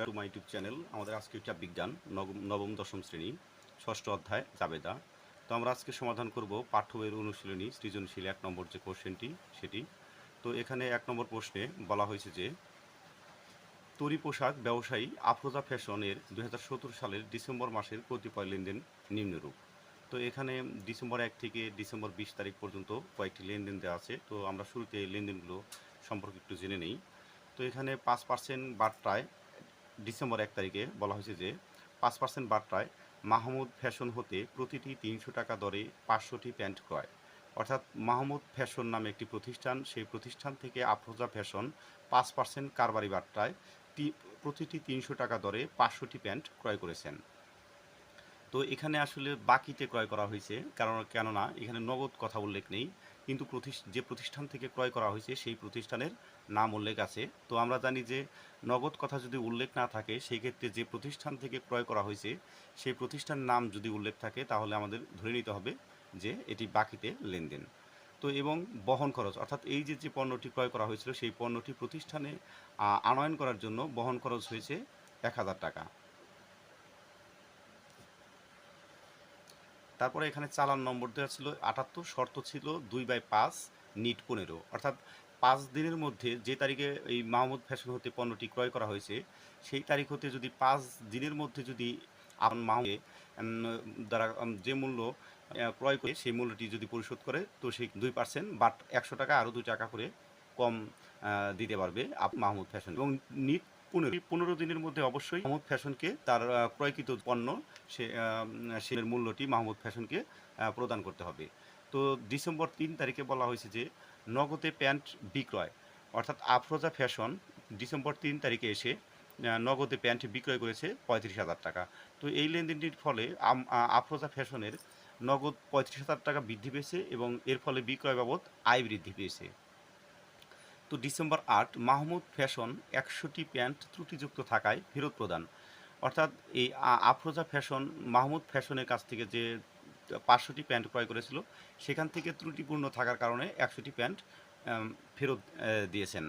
Dear to my YouTube channel আমাদের আজকে একটা বিজ্ঞান, নবম- দশম শ্রেণি, ষষ্ঠ অধ্যায়, জাবেদা। তো আমরা আজকে সমাধান করব পাঠ্য বইয়ের অনুশীলনী, সৃজনশীল এক নম্বর যে কোশ্চেনটি, সেটি। তো এখানে এক নম্বর প্রশ্নে বলা হয়েছে যে, তরি পোশাক ব্যবসায়ী আফরোজা ফ্যাশনের দু হাজার সতেরো সালের ডিসেম্বর মাসের কতিপয় লেনদেন নিম্নরূপ। তো এখানে ডিসেম্বর এক থেকে ডিসেম্বর বিশ তারিখ পর্যন্ত কয়েকটি লেনদেন দেওয়া আছে। তো আমরা শুরুতে লেনদেনগুলো সম্পর্কে একটু জেনে নেই। তো এখানে পাঁচ পার্সেন্ট বার্তায় ডিসেম্বর এক তারিখে বলা হয়েছে যে পাঁচ পার্সেন্ট বার্তায় মাহমুদ ফ্যাশন হতে প্রতিটি তিনশো টাকা দরে পাঁচশোটি প্যান্ট ক্রয়। অর্থাৎ মাহমুদ ফ্যাশন নামে একটি প্রতিষ্ঠান, সেই প্রতিষ্ঠান থেকে আফরোজা ফ্যাশন পাঁচ পার্সেন্ট কারবারি বার্তায় প্রতিটি তিনশো টাকা দরে পাঁচশোটি প্যান্ট ক্রয় করেছেন। তো এখানে আসলে বাকিতে ক্রয় করা হয়েছে, কারণ, কেননা এখানে নগদ কথা উল্লেখ নেই। কিন্তু যে প্রতিষ্ঠান থেকে ক্রয় করা হয়েছে সেই প্রতিষ্ঠানের নাম উল্লেখ আছে। তো আমরা জানি যে নগদ কথা যদি উল্লেখ না থাকে সেই ক্ষেত্রে যে প্রতিষ্ঠান থেকে ক্রয় করা হয়েছে, সেই প্রতিষ্ঠানের নাম যদি উল্লেখ থাকে, তাহলে আমাদের ধরে নিতে হবে যে এটি বাকিতে লেনদেন। তো এবং বহন খরচ, অর্থাৎ এই যে যে পণ্যটি ক্রয় করা হয়েছিল, সেই পণ্যটি প্রতিষ্ঠানে আনয়ন করার জন্য বহন খরচ হয়েছে এক হাজার টাকা। তারপরে এখানে চালান নম্বর দেওয়া ছিল আটাত্তর, শর্ত ছিল দুই বাই পাঁচ, নিট পনেরো। অর্থাৎ পাঁচ দিনের মধ্যে যে তারিখে এই মাহমুদ ফ্যাশন হতে পণ্যটি ক্রয় করা হয়েছে, সেই তারিখ হতে যদি পাঁচ দিনের মধ্যে যদি আপন মাহমুদে দ্বারা যে মূল্য ক্রয় করে সেই মূল্যটি যদি পরিশোধ করে, তো সেই দুই পার্সেন্ট বাট একশো টাকা আরও দু টাকা করে কম দিতে পারবে আপ, মাহমুদ ফ্যাশন। এবং নিট পনেরো পনেরো দিনের মধ্যে অবশ্যই মাহমুদ ফ্যাশনকে তার ক্রয়কৃত পণ্য সে মূল্যটি মাহমুদ ফ্যাশনকে প্রদান করতে হবে। তো ডিসেম্বর তিন তারিখে বলা হয়েছে যে নগদে প্যান্ট বিক্রয়, অর্থাৎ আফরোজা ফ্যাশন ডিসেম্বর তিন তারিখে এসে নগদে প্যান্ট বিক্রয় করেছে পঁয়ত্রিশ হাজার টাকা। তো এই লেনদেনটির ফলে আফরোজা ফ্যাশনের নগদ পঁয়ত্রিশ হাজার টাকা বৃদ্ধি পেয়েছে এবং এর ফলে বিক্রয় বাবদ আয় বৃদ্ধি পেয়েছে। তো ডিসেম্বর আট মাহমুদ ফ্যাশন একশোটি প্যান্ট ত্রুটিযুক্ত থাকায় ফেরত প্রদান। অর্থাৎ এই আফরোজা ফ্যাশন, মাহমুদ ফ্যাশনের কাছ থেকে যে পাঁচশোটি প্যান্ট ক্রয় করেছিল, সেখান থেকে ত্রুটিপূর্ণ থাকার কারণে একশোটি প্যান্ট ফেরত দিয়েছেন।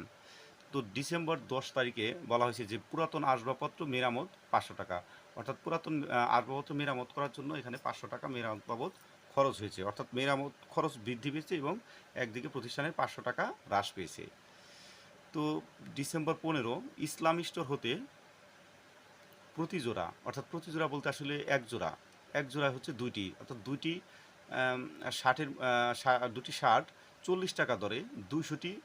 তো ডিসেম্বর দশ তারিখে বলা হয়েছে যে পুরাতন আসবাবপত্র মেরামত পাঁচশো টাকা। অর্থাৎ পুরাতন আসবাবপত্র মেরামত করার জন্য এখানে পাঁচশো টাকা মেরামত বাবদ খরচ হয়েছে। অর্থাৎ মেরামত খরচ বৃদ্ধি পেয়েছে এবং একদিকে প্রতিষ্ঠানের পাঁচশো টাকা হ্রাস পেয়েছে। তো ডিসেম্বর পনেরো ইসলাম স্টোর হতে প্রতি জোড়া, অর্থাৎ প্রতি জোড়া বলতে আসলে এক জোড়া এক জোড়া হচ্ছে দুইটি, অর্থাৎ দুইটি শা- দুটি শার্ট চল্লিশ টাকা দরে দুইশোটি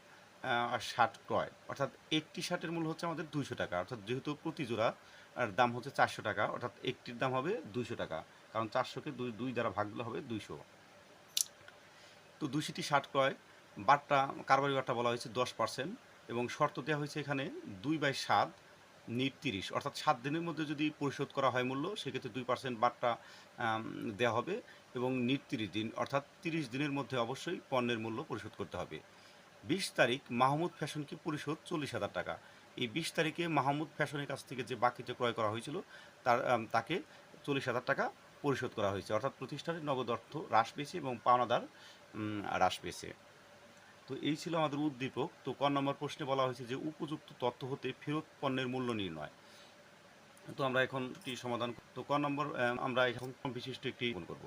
শার্ট ক্রয়, অর্থাৎ একটি শার্টের মূল্য হচ্ছে আমাদের দুইশো টাকা, অর্থাৎ যেহেতু প্রতি জোড়া, আর দাম হচ্ছে চারশো টাকা, অর্থাৎ একটির দাম হবে দুইশো টাকা, কারণ চারশোকে দুই দুই দ্বারা ভাগ দিলে হবে দুইশো। তো দুইশোটি শার্ট ক্রয়, বারটা, কারবারি বারটা বলা হয়েছে দশ পার্সেন্ট। এবং শর্ত দেওয়া হয়েছে এখানে দুই বাই সাত নিট তিরিশ। অর্থাৎ সাত দিনের মধ্যে যদি পরিশোধ করা হয় মূল্য, সেক্ষেত্রে দুই পার্সেন্ট বারটা দেওয়া হবে এবং নিট তিরিশ দিন, অর্থাৎ তিরিশ দিনের মধ্যে অবশ্যই পণ্যের মূল্য পরিশোধ করতে হবে। বিশ তারিখ মাহমুদ ফ্যাশনকে পরিশোধ চল্লিশ হাজার টাকা। এই বিশ তারিখে মাহমুদ ফ্যাশনের কাছ থেকে যে বাকিতে ক্রয় করা হয়েছিল, তার তাকে চল্লিশ হাজার টাকা পরিশোধ করা হয়েছে। অর্থাৎ প্রতিষ্ঠানের নগদ অর্থ হ্রাস পেয়েছে এবং পাওনাদার হ্রাস পেয়েছে। তো এই ছিল আমাদের উদ্দীপক। তো ক নম্বর প্রশ্নে বলা হয়েছে যে, উপযুক্ত তথ্য হতে ফেরত পণ্যের মূল্য নির্ণয়। তো আমরা এখন একটি সমাধান তো ক নম্বর আমরা এখন বিশিষ্ট একটি করব।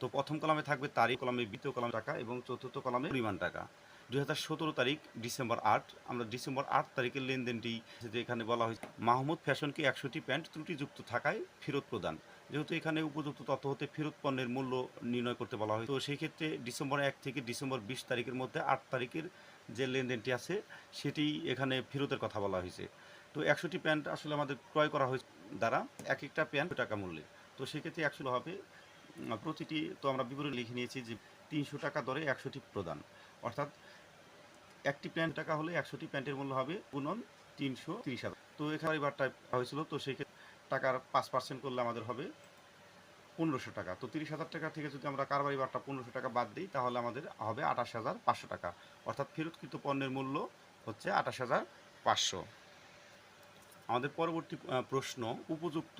তো প্রথম কলামে থাকবে তারিখ, কলামে দ্বিতীয় কলামে টাকা এবং চতুর্থ কলামে পরিমাণ টাকা। দুই হাজার সতেরো তারিখ, ডিসেম্বর আট। আমরা ডিসেম্বর আট তারিখের লেনদেনটি যে এখানে বলা হয়েছে, মাহমুদ ফ্যাশনকে একশোটি প্যান্ট ত্রুটিযুক্ত থাকায় ফেরত প্রদান। যেহেতু এখানে উপযুক্ত তথ্য হতে ফেরত পণ্যের মূল্য নির্ণয় করতে বলা হয়। তো সেই ক্ষেত্রে ডিসেম্বর এক থেকে ডিসেম্বর বিশ তারিখের মধ্যে আট তারিখের যে লেনদেনটি আছে, সেটি এখানে ফেরতের কথা বলা হয়েছে। তো একশোটি প্যান্ট আসলে আমাদের ক্রয় করা হয়েছে দ্বারা এক একটা প্যান্ট টাকা মূল্যে। তো সেক্ষেত্রে একশো হবে। প্রতিটি তো আমরা বিবরণ লিখে নিয়েছি যে তিনশো টাকা দরে একশোটি প্রদান। অর্থাৎ একটি প্যান্ট টাকা হলে একশোটি প্যান্টের মূল্য হবে গুণন তিনশো তিরিশ হাজার। তো এখানে এবারটা হয়েছিল। তো সেই ক্ষেত্রে টাকার পাঁচ পার্সেন্ট করলে আমাদের হবে পনেরোশো টাকা। তো তিরিশ হাজার টাকা থেকে যদি আমরা কারবারি বারটা পনেরোশো টাকা বাদ দিই, তাহলে আমাদের হবে আঠাশ হাজার পাঁচশো টাকা। অর্থাৎ ফেরতকৃত পণ্যের মূল্য হচ্ছে আঠাশ হাজার পাঁচশো। আমাদের পরবর্তী প্রশ্ন, উপযুক্ত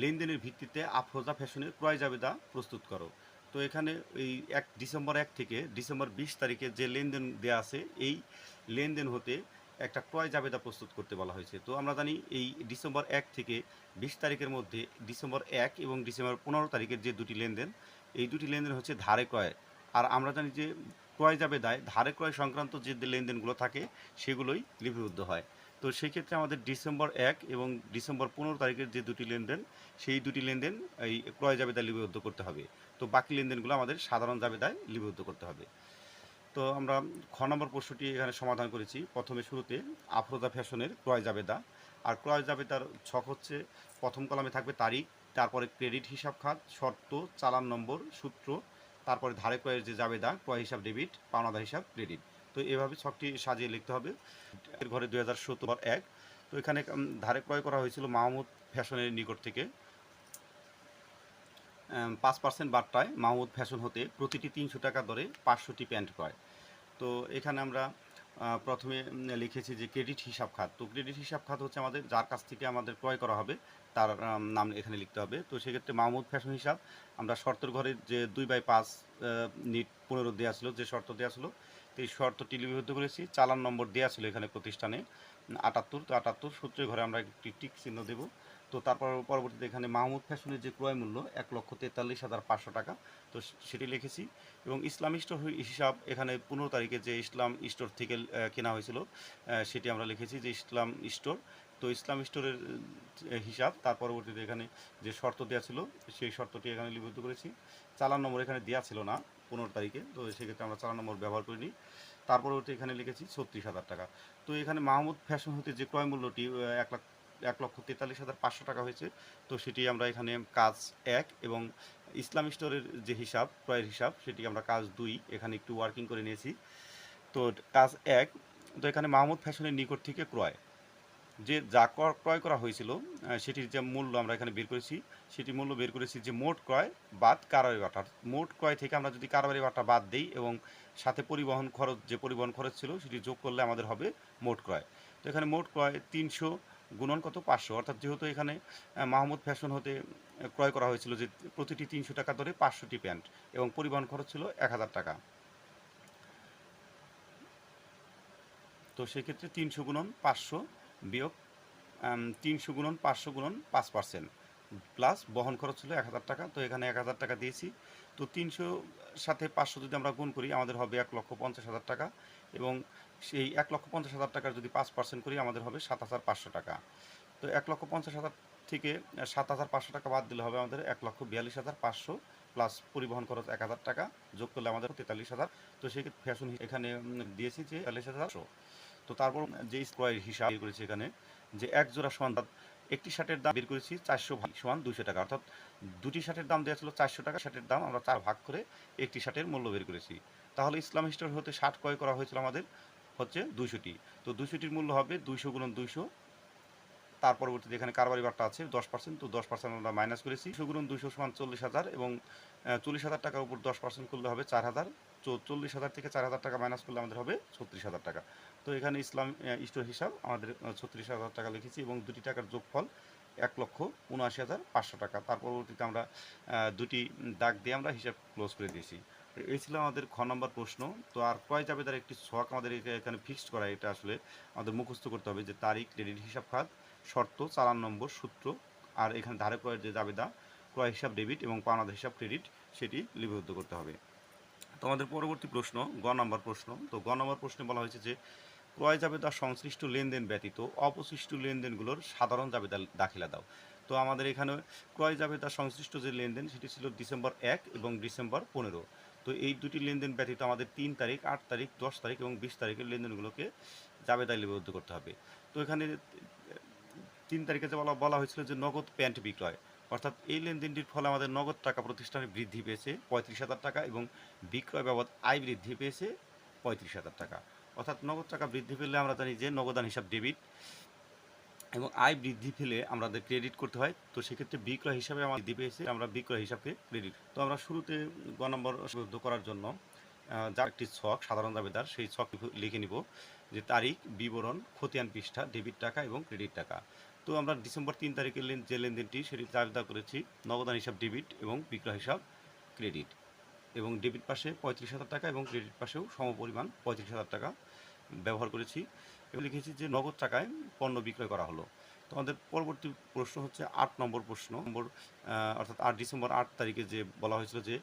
লেনদেনের ভিত্তিতে আফরোজা ফ্যাশনের ক্রয় জাবেদা প্রস্তুত করো। তো এখানে এই এক ডিসেম্বর এক থেকে ডিসেম্বর বিশ তারিখে যে লেনদেন দেওয়া আছে, এই লেনদেন হতে একটা ক্রয় জাবেদা প্রস্তুত করতে বলা হয়েছে। তো আমরা জানি এই ডিসেম্বর এক থেকে বিশ তারিখের মধ্যে ডিসেম্বর এক এবং ডিসেম্বর পনেরো তারিখের যে দুটি লেনদেন, এই দুটি লেনদেন হচ্ছে ধারে ক্রয়। আর আমরা জানি যে ক্রয় জাবেদায় ধারে ক্রয় সংক্রান্ত যে লেনদেনগুলো থাকে, সেগুলোই লিপিবদ্ধ হয়। তো সেই ক্ষেত্রে আমাদের ডিসেম্বর এক এবং ডিসেম্বর পনেরো তারিখের যে দুটি লেনদেন, সেই দুটি লেনদেন এই ক্রয় জাবেদায় লিপিবদ্ধ করতে হবে। তো বাকি লেনদেনগুলো আমাদের সাধারণ জাবেদায় লিপিবদ্ধ করতে হবে। তো আমরা খ নম্বর প্রশ্নটি এখানে সমাধান করেছি। প্রথমে শুরুতে আফরোজা ফ্যাশনের ক্রয় জাবেদা। আর ক্রয় জাবেদার ছক হচ্ছে, প্রথম কলামে থাকবে তারিখ, তারপরে ক্রেডিট হিসাব খাত, শর্ত, চালান নম্বর, সূত্র, তারপরে ধারে ক্রয়ের যে জাবেদা, ক্রয় হিসাব ডেবিট, পাওনাদার হিসাব ক্রেডিট। তো এভাবে ছকটি সাজিয়ে লিখতে হবে। এর ঘরে দুই হাজার এক। তো এখানে ধারে ক্রয় করা হয়েছিল মাহমুদ ফ্যাশনের নিকট থেকে। পাঁচ পার্সেন্ট বার্তায় মাহমুদ ফ্যাশন হতে প্রতিটি তিনশো টাকা দরে পাঁচশোটি প্যান্ট ক্রয়। তো এখানে আমরা প্রথমে লিখেছি যে ক্রেডিট হিসাব খাত। তো ক্রেডিট হিসাব খাত হচ্ছে আমাদের যার কাছ থেকে আমাদের ক্রয় করা হবে, তার নাম এখানে লিখতে হবে। তো সেক্ষেত্রে মাহমুদ ফ্যাশন হিসাব, আমরা শর্তের ঘরে যে দুই বাই পাঁচ নিট পনেরো দেওয়া ছিল, যে শর্ত দেওয়া ছিল তো এই শর্তটি লিপিবদ্ধ করেছি। চালান নম্বর দেওয়া ছিল এখানে প্রতিষ্ঠানে আটাত্তর। তো আটাত্তর সূত্রের ঘরে আমরা একটি টিক চিহ্ন দেব। তো তারপর পরবর্তীতে এখানে মাহমুদ ফ্যাশনের যে ক্রয় মূল্য, এক লক্ষ তেতাল্লিশ হাজার পাঁচশো টাকা, তো সেটি লিখেছি। এবং ইসলাম স্টোর হিসাব এখানে পনেরো তারিখে যে ইসলাম স্টোর থেকে কেনা হয়েছিল সেটি আমরা লিখেছি যে ইসলাম স্টোর। তো ইসলাম স্টোরের হিসাব, তার পরবর্তীতে এখানে যে শর্ত দেওয়া ছিল, সেই শর্তটি এখানে লিপিবদ্ধ করেছি। চালান নম্বর এখানে দেওয়া ছিল না, পনেরো তারিখে, তো সেক্ষেত্রে আমরা চালান নম্বর ব্যবহার করিনি। তার পরবর্তী এখানে লিখেছি ছত্রিশ হাজার টাকা। তো এখানে মাহমুদ ফ্যাশন হতে যে ক্রয় মূল্যটি এক লাখ এক লক্ষ তেতাল্লিশ হাজার পাঁচশো টাকা হয়েছে। তো সেটি আমরা এখানে কাজ এক এবং ইসলাম স্টোরের যে হিসাব, ক্রয়ের হিসাব, সেটি আমরা কাজ দুই এখানে একটু ওয়ার্কিং করে নিয়েছি। তো কাজ এক, তো এখানে মাহমুদ ফ্যাশনের নিকট থেকে ক্রয়। যে যা কর- ক্রয় করা হয়েছিল সেটির যে মূল্য আমরা এখানে বের করেছি সেটি মূল্য বের করেছি যে মোট ক্রয় বাদ কারবারি বাটা মোট ক্রয় থেকে আমরা যদি কারবারি বাটা বাদ দিই এবং সাথে পরিবহন খরচ, যে পরিবহন খরচ ছিল, সেটি যোগ করলে আমাদের হবে মোট ক্রয়। তো এখানে মোট ক্রয় তিনশো গুণন কত? পাঁচশো। অর্থাৎ যেহেতু এখানে মাহমুদ ফ্যাশন হতে ক্রয় করা হয়েছিল যে প্রতিটি তিনশো টাকা ধরে পাঁচশোটি প্যান্ট এবং পরিবহন খরচ ছিল এক হাজার টাকা। তো সেক্ষেত্রে তিনশো গুণন পাঁচশো বিয়োগ তিনশো গুণন পাঁচশো গুণন পাঁচ পার্সেন্ট। প্লাস বহন খরচ ছিল এক হাজার টাকা, তো এখানে এক হাজার টাকা দিয়েছি। তো তিনশো সাথে পাঁচশো যদি আমরা গুণ করি, আমাদের হবে এক লক্ষ পঞ্চাশ হাজার টাকা এবং সেই এক লক্ষ পঞ্চাশ হাজার টাকার যদি পাঁচ পার্সেন্ট করি, আমাদের হবে সাত হাজার পাঁচশো টাকা। তো এক লক্ষ পঞ্চাশ হাজার থেকে সাত হাজার পাঁচশো টাকা বাদ দিলে হবে আমাদের এক লক্ষ বিয়াল্লিশ হাজার পাঁচশো প্লাস পরিবহন খরচ এক হাজার টাকা যোগ করলে আমাদের তেতাল্লিশ হাজার। তো সেক্ষেত্রে ফ্যাশন এখানে দিয়েছি যে তেতাল্লিশ হাজার তো তারপর যে স্কোয়ার হিসাব বের করেছি এখানে, যে এক জোড়া সমান একটি শার্টের দাম বের করেছি চারশো ভাগ, সমান দুশো টাকা। অর্থাৎ দুটি শার্টের দাম দেওয়া ছিল চারশো টাকা, শার্টের দাম আমরা চার ভাগ করে একটি শার্টের মূল্য বের করেছি। তাহলে ইসলাম স্টোর হতে শার্ট ক্রয় করা হয়েছিল আমাদের। হচ্ছে দুইশোটি। তো দুইশোটির মূল্য হবে দুইশো গুণন দুইশো। তার পরবর্তীতে এখানে কারবারি বারটা আছে, দশ পার্সেন্ট। তো দশ পার্সেন্ট আমরা মাইনাস করেছি। দুশো গুণন দুইশো সমান চল্লিশ হাজার এবং চল্লিশ হাজার টাকার উপর দশ পার্সেন্ট করলে হবে চার হাজার। চল্লিশ হাজার থেকে চার হাজার টাকা মাইনাস করলে আমাদের হবে ছত্রিশ হাজার টাকা। তো এখানে ইসলাম স্টোর হিসাব আমাদের ছত্রিশ হাজার টাকা লিখেছি এবং দুটি টাকার যোগফল এক লক্ষ উনআশি হাজার পাঁচশো টাকা। তার পরবর্তীতে আমরা দুটি দাগ দিয়ে আমরা হিসাব ক্লোজ করে দিয়েছি। এই ছিল আমাদের খ নম্বর প্রশ্ন। তো আর ক্রয় জাবেদার একটি শখ আমাদের এখানে ফিক্সড করা, এটা আসলে আমাদের মুখস্থ করতে হবে যে তারিখ ক্রেডিট হিসাব খাত, শর্ত, চালান নম্বর, সূত্র, আর এখানে ধারে ক্রয়ের যে জাবেদা ক্রয় হিসাব ডেবিট এবং পাওনাদার হিসাব ক্রেডিট সেটি লিপিবদ্ধ করতে হবে। তো আমাদের পরবর্তী প্রশ্ন, গ নম্বর প্রশ্ন। তো গ নম্বর প্রশ্নে বলা হয়েছে যে, ক্রয় জাবেদা সংশ্লিষ্ট লেনদেন ব্যতীত অপশিষ্ট লেনদেনগুলোর সাধারণ জাবেদা দাখিলা দাও। তো আমাদের এখানে ক্রয় জাবেদা সংশ্লিষ্ট যে লেনদেন, সেটি ছিল ডিসেম্বর এক এবং ডিসেম্বর পনেরো। তো এই দুটি লেনদেন ব্যতীত আমাদের তিন তারিখ, আট তারিখ, দশ তারিখ এবং বিশ তারিখের লেনদেনগুলোকে জাবেদায় লিপিবদ্ধ করতে হবে। তো এখানে তিন তারিখে যে বলা বলা হয়েছিল যে নগদ প্যান্ট বিক্রয়, অর্থাৎ এই লেনদেনটির ফলে আমাদের নগদ টাকা প্রতিষ্ঠানে বৃদ্ধি পেয়েছে পঁয়ত্রিশ হাজার টাকা এবং বিক্রয় বাবদ আয় বৃদ্ধি পেয়েছে পঁয়ত্রিশ হাজার টাকা। অর্থাৎ নগদ টাকা বৃদ্ধি পেলে আমরা জানি যে নগদান হিসাব ডেবিট এবং আয় বৃদ্ধি পেলে আমাদের ক্রেডিট করতে হয়। তো সেক্ষেত্রে বিক্রয় হিসাবে আমার বৃদ্ধি পেয়েছে আমরা বিক্রয় হিসাবকে ক্রেডিট তো আমরা শুরুতে গ নম্বর শুদ্ধ করার জন্য যার একটি ছক, সাধারণ দাবিদার, সেই ছক লিখে নিব যে তারিখ, বিবরণ, খতিয়ান পৃষ্ঠা ডেবিট টাকা এবং ক্রেডিট টাকা। তো আমরা ডিসেম্বর তিন তারিখের যে লেনদেনটি সেটি দাবিদা করেছি, নগদান হিসাব ডেবিট এবং বিক্রয় হিসাব ক্রেডিট এবং ডেবিট পাশে পঁয়ত্রিশ হাজার টাকা এবং ক্রেডিট পাশেও সমপরিমাণ পঁয়ত্রিশ হাজার টাকা ব্যবহার করেছি। লিখেছি যে নগদ টাকায় পণ্য বিক্রয় করা হলো। তো আমাদের পরবর্তী প্রশ্ন হচ্ছে আট নম্বর প্রশ্ন। নম্বর অর্থাৎ আট ডিসেম্বর আট তারিখে যে বলা হয়েছিল যে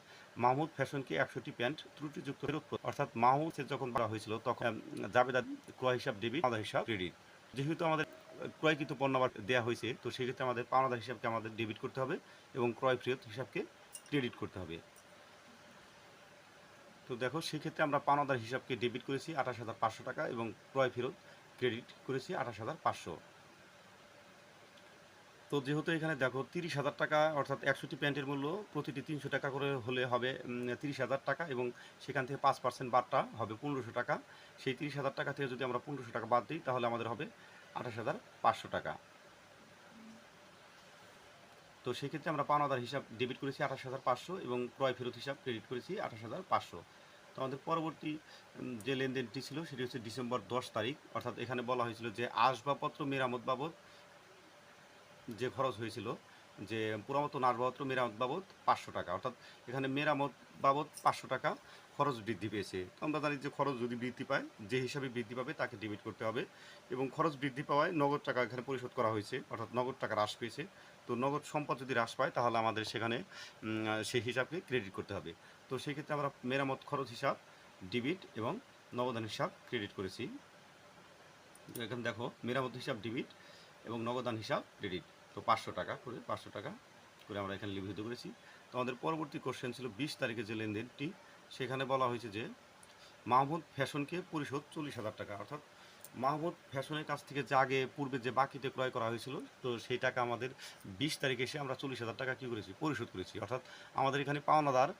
মাহমুদ ফ্যাশনকে একশোটি প্যান্ট ত্রুটিযুক্ত ফেরত অর্থাৎ মাহমুদের যখন বলা হয়েছিল তখন আহ, জাবেদার ক্রয় হিসাব ডেবিট আলাদা হিসাব ক্রেডিট। যেহেতু আমাদের ক্রয়কৃত পণ্য আবার দেওয়া হয়েছে তো সেক্ষেত্রে আমাদের পাওনাদার হিসাবকে আমাদের ডেবিট করতে হবে এবং ক্রয় ফেরত হিসাবকে ক্রেডিট করতে হবে। তো দেখো সেক্ষেত্রে আমরা পাওনাদার হিসাবকে ডেবিট করেছি আঠাশ হাজার পাঁচশো টাকা এবং ক্রয় ফেরত ক্রেডিট করেছি আঠাশ হাজার পাঁচশো। তো যেহেতু এখানে দেখো তিরিশ হাজার টাকা, অর্থাৎ একশোটি প্যান্টের মূল্য, প্রতিটি তিনশো টাকা করে হলে হবে তিরিশ হাজার টাকা এবং সেখান থেকে পাঁচ পার্সেন্ট বাদটা হবে পনেরোশো টাকা। সেই তিরিশ হাজার টাকা থেকে যদি আমরা পনেরোশো টাকা বাদ দিই, তাহলে আমাদের হবে আঠাশ হাজার পাঁচশো টাকা। তো সেক্ষেত্রে আমরা পাওনাদার হিসাব ডেবিট করেছি আঠাশ হাজার পাঁচশো এবং ক্রয় ফেরত হিসাব ক্রেডিট করেছি আঠাশ হাজার পাঁচশো। তো আমাদের পরবর্তী যে লেনদেনটি ছিল সেটি হচ্ছে ডিসেম্বর দশ তারিখ। অর্থাৎ এখানে বলা হয়েছিল যে আসবাবপত্র মেরামত বাবদ যে খরচ হয়েছিল, যে পুরাতন আসবাবপত্র মেরামত বাবদ পাঁচশো টাকা। অর্থাৎ এখানে মেরামত বাবদ পাঁচশো টাকা খরচ বৃদ্ধি পেয়েছে। তো আমরা জানি যে খরচ যদি বৃদ্ধি পায়, যে হিসাবে বৃদ্ধি পাবে তাকে ডেবিট করতে হবে এবং খরচ বৃদ্ধি পাওয়ায় নগদ টাকা এখানে পরিশোধ করা হয়েছে, অর্থাৎ নগদ টাকা হ্রাস পেয়েছে। তো নগদ সম্পদ যদি হ্রাস পায়, তাহলে আমাদের সেখানে সেই হিসাবকে ক্রেডিট করতে হবে। তো সেক্ষেত্রে আমরা মেরামত খরচ হিসাব ডেবিট এবং নগদান হিসাব ক্রেডিট করেছি। এখানে দেখো, মেরামত হিসাব ডেবিট এবং নগদান হিসাব ক্রেডিট তো পাঁচশো টাকা করে, পাঁচশো টাকা করে আমরা এখানে লিখিত করেছি। তো আমাদের পরবর্তী কোশ্চেন ছিল বিশ তারিখে যে লেনদেনটি, সেখানে বলা হয়েছে যে মাহমুদ ফ্যাশনকে পরিশোধ চল্লিশ হাজার টাকা, অর্থাৎ মাহমুদ ফ্যাশনের কাছ থেকে যে আগে পূর্বে যে বাকিতে ক্রয় করা হয়েছিল তো সেই টাকা আমাদের বিশ তারিখে এসে আমরা চল্লিশ হাজার টাকা কী করেছি? পরিশোধ করেছি। অর্থাৎ আমাদের এখানে পাওনাদার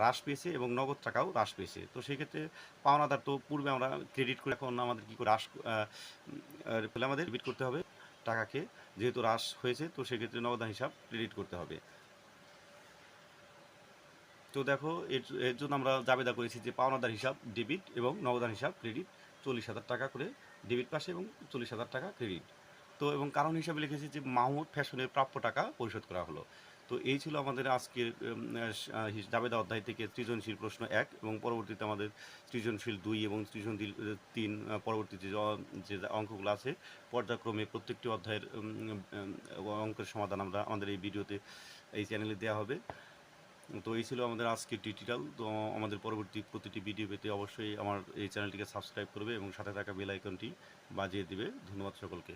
হ্রাস পেয়েছে এবং নগদ টাকাও হ্রাস পেয়েছে। তো সেই ক্ষেত্রে পাওনাদার তো পূর্বে আমরা ক্রেডিট করে এখন আমাদের কী করে হ্রাস আহ, আমাদের ডেবিট করতে হবে টাকাকে। যেহেতু হ্রাস হয়েছে তো সেক্ষেত্রে নগদান হিসাব ক্রেডিট করতে হবে। তো দেখো এর জন্য আমরা জাবেদা করেছি যে পাওনাদার হিসাব ডেবিট এবং নগদান হিসাব ক্রেডিট চল্লিশ হাজার টাকা করে ডেবিট পাশে এবং চল্লিশ হাজার টাকা ক্রেডিট। তো এবং কারণ হিসাবে লিখেছি যে মাহমুদ ফ্যাশনের প্রাপ্য টাকা পরিশোধ করা হলো। তো এই ছিল আমাদের আজকের জাবেদা অধ্যায় থেকে সৃজনশীল প্রশ্ন এক এবং পরবর্তীতে আমাদের সৃজনশীল দুই এবং সৃজনশীল তিন পরবর্তীতে যে অঙ্কগুলো আছে, পর্যায়ক্রমে প্রত্যেকটি অধ্যায়ের অঙ্কের সমাধান আমরা আমাদের এই ভিডিওতে, এই চ্যানেলে দেওয়া হবে। তো এই ছিল আমাদের আজকের টিউটোরিয়াল তো আমাদের পরবর্তী প্রতিটি ভিডিও পেতে অবশ্যই আমার এই চ্যানেলটিকে সাবস্ক্রাইব করবে এবং সাথে থাকা বেল আইকনটি বাজিয়ে দিবে। ধন্যবাদ সকলকে।